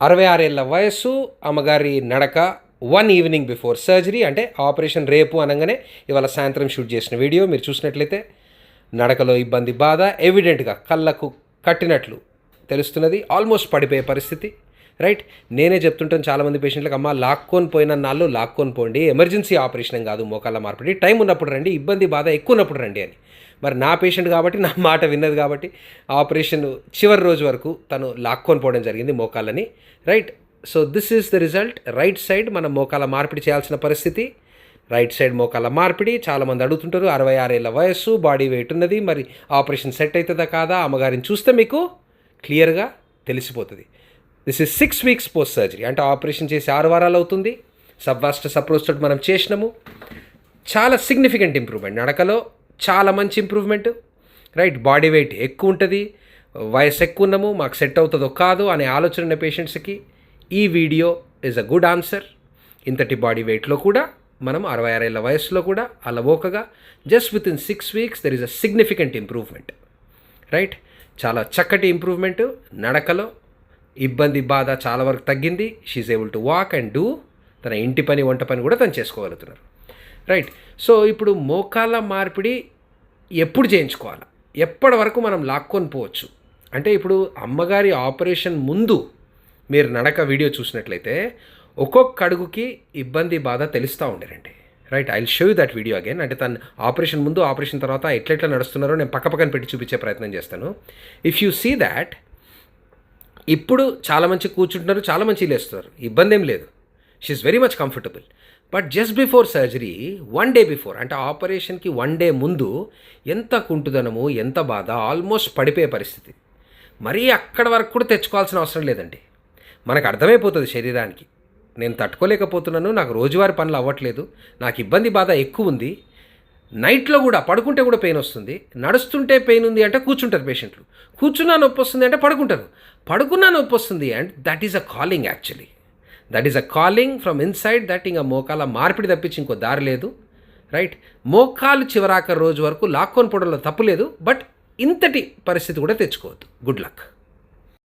అరవై ఆరేళ్ళ వయస్సు అమ్మగారి నడక వన్ ఈవినింగ్ బిఫోర్ సర్జరీ అంటే ఆపరేషన్ రేపు అనగానే ఇవాళ సాయంత్రం షూట్ చేసిన వీడియో. మీరు చూసినట్లయితే నడకలో ఇబ్బంది బాధ ఎవిడెంట్గా కళ్ళకు కట్టినట్లు తెలుస్తున్నది. ఆల్మోస్ట్ పడిపోయే పరిస్థితి రైట్ నేనే చెప్తుంటాను చాలామంది పేషెంట్లకు అమ్మ లాక్కొని పోయిన నాళ్ళు లాక్కొని పోండి. ఎమర్జెన్సీ ఆపరేషన్ కాదు మోకాళ్ళ మార్పిడి. టైం ఉన్నప్పుడు రండి ఇబ్బంది బాధ ఎక్కువ ఉన్నప్పుడు రండి అని. మరి నా పేషెంట్ కాబట్టి నా మాట విన్నది కాబట్టి ఆపరేషన్ చివరి రోజు వరకు తను లాక్కొని పోవడం జరిగింది మోకాలని right so this is the result right side మనం మోకాల మార్పిడి చేయాల్సిన పరిస్థితి. రైట్ సైడ్ మోకాల మార్పిడి. చాలామంది అడుగుతుంటారు అరవై ఆరేళ్ళ వయస్సు బాడీ వెయిట్ ఉన్నది మరి ఆపరేషన్ సెట్ అవుతుందా కాదా? అమ్మగారిని చూస్తే మీకు క్లియర్గా తెలిసిపోతుంది. This is six weeks post surgery అంటే ఆపరేషన్ చేసి ఆరు వారాలు అవుతుంది. సబ్వాస్టస్ సప్రోస్ తోటి మనం చేసినాము. చాలా సిగ్నిఫికెంట్ ఇంప్రూవ్మెంట్ నడకలో చాలా మంచి ఇంప్రూవ్మెంట్ రైట్ బాడీ వెయిట్ ఎక్కువ ఉంటుంది. వయసు ఎక్కువ ఉన్నాము మాకు సెట్ అవుతుందో కాదు అనే ఆలోచన ఉన్న పేషెంట్స్కి ఈ video is a good answer ఇంతటి బాడీ వెయిట్లో కూడా మనం అరవై ఆరేళ్ళ వయసులో కూడా అలవోకగా just with in six weeks there is a significant improvement right చాలా చక్కటి ఇంప్రూవ్మెంట్ నడకలో ఇబ్బంది బాధ చాలా వరకు తగ్గింది. She's able to walk and do తన ఇంటి పని వంట పని కూడా తను చేసుకోగలుగుతున్నారు. రైట్. సో ఇప్పుడు మోకాళ్ళ మార్పిడి ఎప్పుడు చేయించుకోవాలి? ఎప్పటి వరకు మనం లాక్కొని పోవచ్చు? అంటే ఇప్పుడు అమ్మగారి ఆపరేషన్ ముందు మీరు నడక వీడియో చూసినట్లయితే ఒక్కొక్క అడుగుకి ఇబ్బంది బాధ తెలుస్తూ ఉండేరండి right. I show you that video again. అంటే తను ఆపరేషన్ ముందు ఆపరేషన్ తర్వాత ఎట్లెట్లా నడుస్తున్నారో నేను పక్క పక్కన పెట్టి చూపించే ప్రయత్నం చేస్తాను. ఇఫ్ యూ సీ దాట్ ఇప్పుడు చాలా మంచి కూర్చుంటున్నారు చాలా మంచి లేస్తున్నారు ఇబ్బంది ఏం లేదు she's very much comfortable but just before surgery one day before అంటే ఆపరేషన్కి వన్ డే ముందు ఎంత కుంటుదనము ఎంత బాధ ఆల్మోస్ట్ పడిపోయే పరిస్థితి. మరీ అక్కడ వరకు కూడా తెచ్చుకోవాల్సిన అవసరం లేదండి. మనకు అర్థమైపోతుంది శరీరానికి. నేను తట్టుకోలేకపోతున్నాను నాకు రోజువారి పనులు అవ్వట్లేదు నాకు ఇబ్బంది బాధ ఎక్కువ ఉంది. నైట్లో కూడా పడుకుంటే కూడా పెయిన్ వస్తుంది. నడుస్తుంటే పెయిన్ ఉంది అంటే కూర్చుంటారు పేషెంట్లు. కూర్చున్నా నొప్పి వస్తుంది అంటే పడుకుంటారు. పడుకున్నా నొప్పి వస్తుంది and that is a calling actually. That is a calling from inside that ఇంకా మోకాల మార్పిడి తప్పించి ఇంకో దారి లేదు. రైట్ మోకాలు చివరాక రోజు వరకు లాక్కొని పోవడంలో తప్పులేదు బట్ ఇంతటి పరిస్థితి కూడా తెచ్చుకోవద్దు. Good luck